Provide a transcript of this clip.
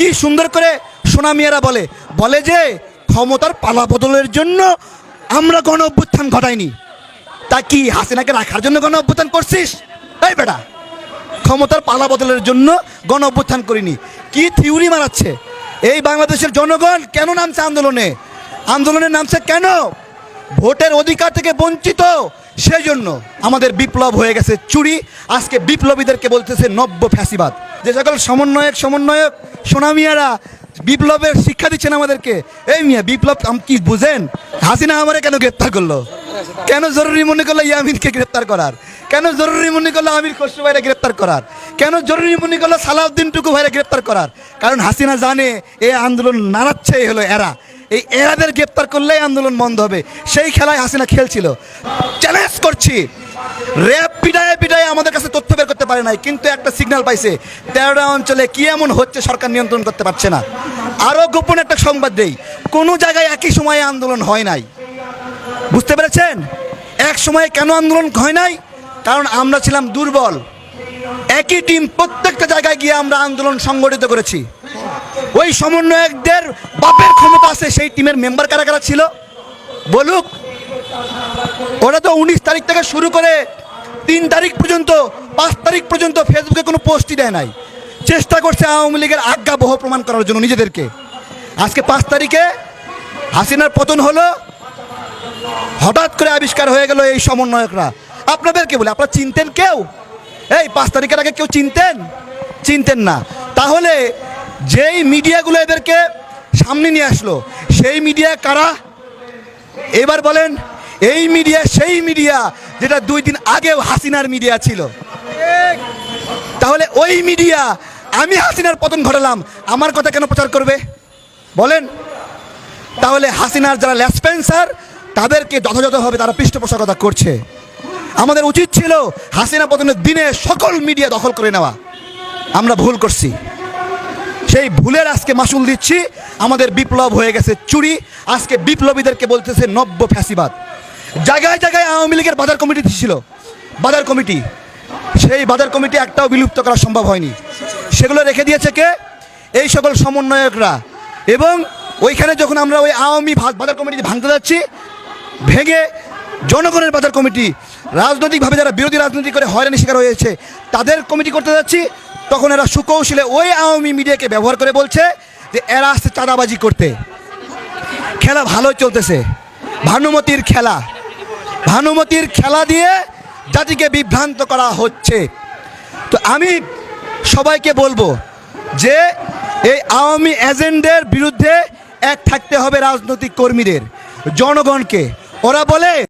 কি সুন্দর করে সোনা মিয়ারা বলে? বলে যে, ক্ষমতার পালা বদলের জন্য আমরা গণ অভ্যুত্থান ঘটাইনি। তা কি হাসিনাকে রাখার জন্য গণ অভ্যুত্থান করছিস? এই বেটা, ক্ষমতার পালা বদলের জন্য গণ অভ্যুত্থান করিনি। কি থিওরি মারাচ্ছে? এই বাংলাদেশের জনগণ কেন নামছে আন্দোলনে? আন্দোলনে নামছে কেন? ভোটের অধিকার থেকে বঞ্চিত। সেই জন্য আমাদের বিপ্লব হয়ে গেছে চুরি। আজকে বিপ্লবীদেরকে বলতেছে নব্য ফ্যাসিবাদ। যে সকল সমন্বয়ক সমন্বয়ক, সোনামিয়ারা বিপ্লবের শিক্ষা দিচ্ছেন আমাদেরকে। এই মিয়া বিপ্লব কি বুঝেন? হাসিনা আমারে কেন গ্রেপ্তার করল? কেন জরুরি মনে করল ইয়ামিনকে গ্রেপ্তার করার? কেন জরুরি মনে করল আমির খসরু ভাইরে গ্রেপ্তার করার? কেন জরুরি মনে করল সালাউদ্দিন টুকু ভাইরে গ্রেপ্তার করার? কারণ হাসিনা জানে এই আন্দোলন নাড়াচ্ছে হলো এরা। এই এরাদের গ্রেপ্তার করলেই আন্দোলন বন্ধ হবে। সেই খেলায় হাসিনা খেলছিল। চ্যালেঞ্জ করছি। র্যাব পিটায় আমাদের কাছে তথ্য বের করতে পারে নাই, কিন্তু একটা সিগন্যাল পাইছে। তেরোটা অঞ্চলে কি এমন হচ্ছে সরকার নিয়ন্ত্রণ করতে পারছে না। আরও গোপন একটা সংবাদ দেই, কোনো জায়গায় একই সময়ে আন্দোলন হয় নাই। বুঝতে পেরেছেন? এক সময়ে কেন আন্দোলন হয় নাই? কারণ আমরা ছিলাম দুর্বল। একই টিম প্রত্যেকটা জায়গায় গিয়ে আমরা আন্দোলন সংগঠিত করেছি। ওই সমন্বয়কদের বাপের ক্ষমতা আছে, সেই টিমের মেম্বার কারা কারা ছিল? বলুক। ওরা তো উনিশ তারিখ থেকে শুরু করে তিন তারিখ পর্যন্ত, পাঁচ তারিখ পর্যন্ত ফেসবুকে কোনো পোস্টই দেয় নাই। চেষ্টা করছে আওয়ামী লীগের আজ্ঞা বহ প্রমাণ করার জন্য নিজেদেরকে। আজকে পাঁচ তারিখে হাসিনার পতন হলো, হঠাৎ করে আবিষ্কার হয়ে গেল এই সমন্বয়করা। আপনাদেরকে বলে? আপনারা চিনতেন কেউ? এই, পাঁচ তারিখের আগে কেউ চিনতেন? চিনতেন না। তাহলে যেই মিডিয়াগুলো এদেরকে সামনে নিয়ে আসলো, সেই মিডিয়া কারা? এবার বলেন এই মিডিয়া, সেই মিডিয়া যেটা দুই দিন আগেও হাসিনার মিডিয়া ছিল। তাহলে ওই মিডিয়া, আমি হাসিনার পতন ঘটালাম, আমার কথা কেন প্রচার করবে? বলেন। তাহলে হাসিনার যারা ল্যাসপেন্সার তাদেরকে যথাযথভাবে তারা পৃষ্ঠপোষকতা করছে। আমাদের উচিত ছিল হাসিনা পতনের দিনে সকল মিডিয়া দখল করে নেওয়া। আমরা ভুল করছি। সেই ভুলের আজকে মাসুল দিচ্ছি। আমাদের বিপ্লব হয়ে গেছে চুরি। আজকে বিপ্লবীদেরকে বলতেছে নব্য ফ্যাসিবাদ। জায়গায় জায়গায় আওয়ামী লীগের বাজার কমিটি ছিল, বাজার কমিটি। সেই বাজার কমিটি একটাও বিলুপ্ত করা সম্ভব হয়নি। সেগুলো রেখে দিয়েছে কে? এই সকল সমন্বয়করা। এবং ওইখানে যখন আমরা ওই আওয়ামী বাজার কমিটি ভাঙতে যাচ্ছি, ভেঙে জনগণের বাজার কমিটি, রাজনৈতিকভাবে যারা বিরোধী রাজনীতি করে হয়রানি শিকার হয়েছে, তাদের কমিটি করতে যাচ্ছি, তখন এরা সুকৌশলে ওই আওয়ামী মিডিয়াকে ব্যবহার করে বলছে যে এরা আসছে চাঁদাবাজি করতে। খেলা ভালোই চলতেছে। ভানুমতির খেলা। ভানুমতির খেলা দিয়ে জাতিকে বিভ্রান্ত করা হচ্ছে। তো আমি সবাইকে বলব যে এই আওয়ামী এজেন্ডের বিরুদ্ধে এক থাকতে হবে রাজনৈতিক কর্মীদের, জনগণকে। ওরা বলে